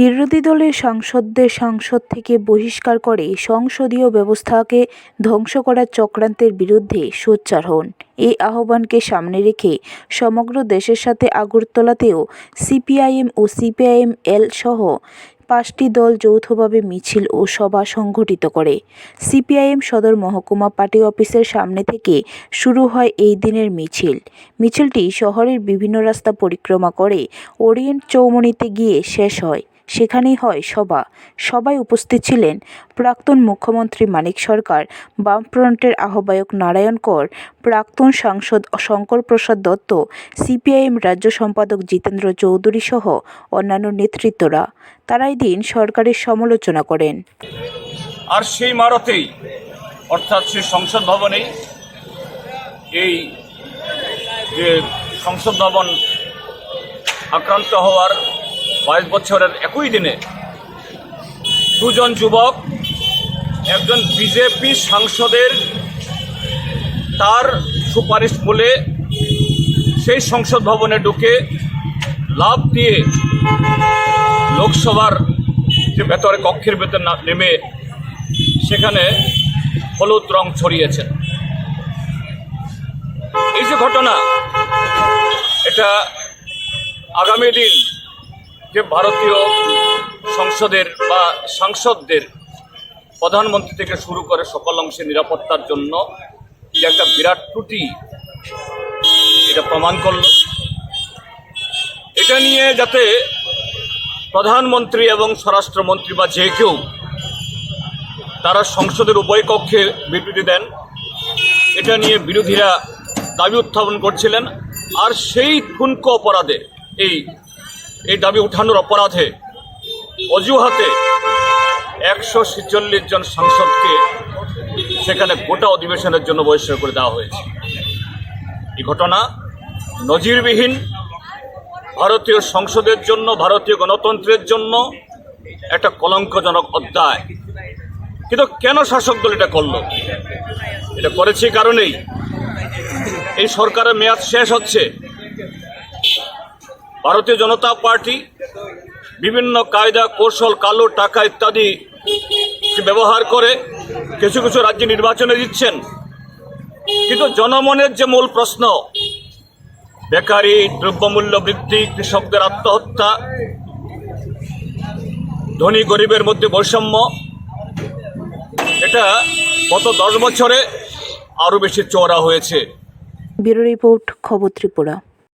বিরোধী দলের সাংসদদের সংসদ থেকে বহিষ্কার করে সংসদীয় ব্যবস্থাকে ধ্বংস করার চক্রান্তের বিরুদ্ধে সোচ্চার হন। এই আহ্বানকে সামনে রেখে সমগ্র দেশের সাথে আগরতলাতেও সিপিআইএম ও সিপিআইএম এল সহ পাঁচটি দল যৌথভাবে মিছিল ও সভা সংঘটিত করে। সিপিআইএম সদর মহকুমা পার্টি অফিসের সামনে থেকে শুরু হয় এই দিনের মিছিল। মিছিলটি শহরের বিভিন্ন রাস্তা পরিক্রমা করে ওরিয়েন্ট চৌমনিতে গিয়ে শেষ হয়। সেখানেই হয় সভা। সভায় উপস্থিত ছিলেন প্রাক্তন মুখ্যমন্ত্রী মানিক সরকার, বামফ্রন্টের আহ্বায়ক নারায়ণ কর, প্রাক্তন সাংসদ শঙ্কর প্রসাদ দত্ত, সিপিআইএম রাজ্য সম্পাদক জিতেন্দ্র চৌধুরী সহ অন্যান্য নেতৃত্বরা। তারাই দিন সরকারের সমালোচনা করেন। আর সেই ইমারতেই অর্থাৎ সেই সংসদ ভবনেই এই যে সংসদ ভবন আক্রান্ত হওয়ার বাইশ বছরের একই দিনে দুজন যুবক, একজন বিজেপি সাংসদের তার সুপারিশ বলে সেই সংসদ ভবনে ঢুকে লাভ দিয়ে লোকসভার যে ভেতরে কক্ষের ভেতর নেমে সেখানে হলুদ রং ছড়িয়েছেন। এই যে ঘটনা, এটা আগামী দিন যে ভারতীয় সংসদের বা সাংসদদের প্রধানমন্ত্রী থেকে শুরু করে সকল অংশে নিরাপত্তার জন্য যে একটা বিরাট ত্রুটি, এটা প্রমাণ করল। এটা নিয়ে যাতে প্রধানমন্ত্রী এবং স্বরাষ্ট্রমন্ত্রী বা যে কেউ তারা সংসদের উভয় কক্ষে বিবৃতি দেন, এটা নিয়ে বিরোধীরা দাবি উত্থাপন করছিলেন। আর সেই ঠুনকো অপরাধে এই এই দাবি উঠানোর অপরাধে অজুহাতে একশো ছেচল্লিশ জন সাংসদকে সেখানে গোটা অধিবেশনের জন্য বহিষ্কার করে দেওয়া হয়েছে। এই ঘটনা নজিরবিহীন, ভারতীয় সংসদের জন্য, ভারতীয় গণতন্ত্রের জন্য একটা কলঙ্কজনক অধ্যায়। কিন্তু কেন শাসক দল এটা করল? এটা করেছে কারণেই। এই সরকারের মেয়াদ শেষ হচ্ছে। ভারতীয় জনতা পার্টি, বিভিন্ন কায়দা, কৌশল, কালো, টাকা ইত্যাদি ব্যবহার করে কিছু কিছু রাজ্যে নির্বাচনে দিচ্ছেন কিন্তু জনমনের যে মূল প্রশ্ন, বেকারি, দ্রব্যমূল্য বৃদ্ধি, কৃষকদের আত্মহত্যা, ধনী গরিবের মধ্যে বৈষম্য, এটা গত দশ বছরে আরও বেশি চওড়া হয়েছে। ব্যুরো রিপোর্ট, খবর ত্রিপুরা।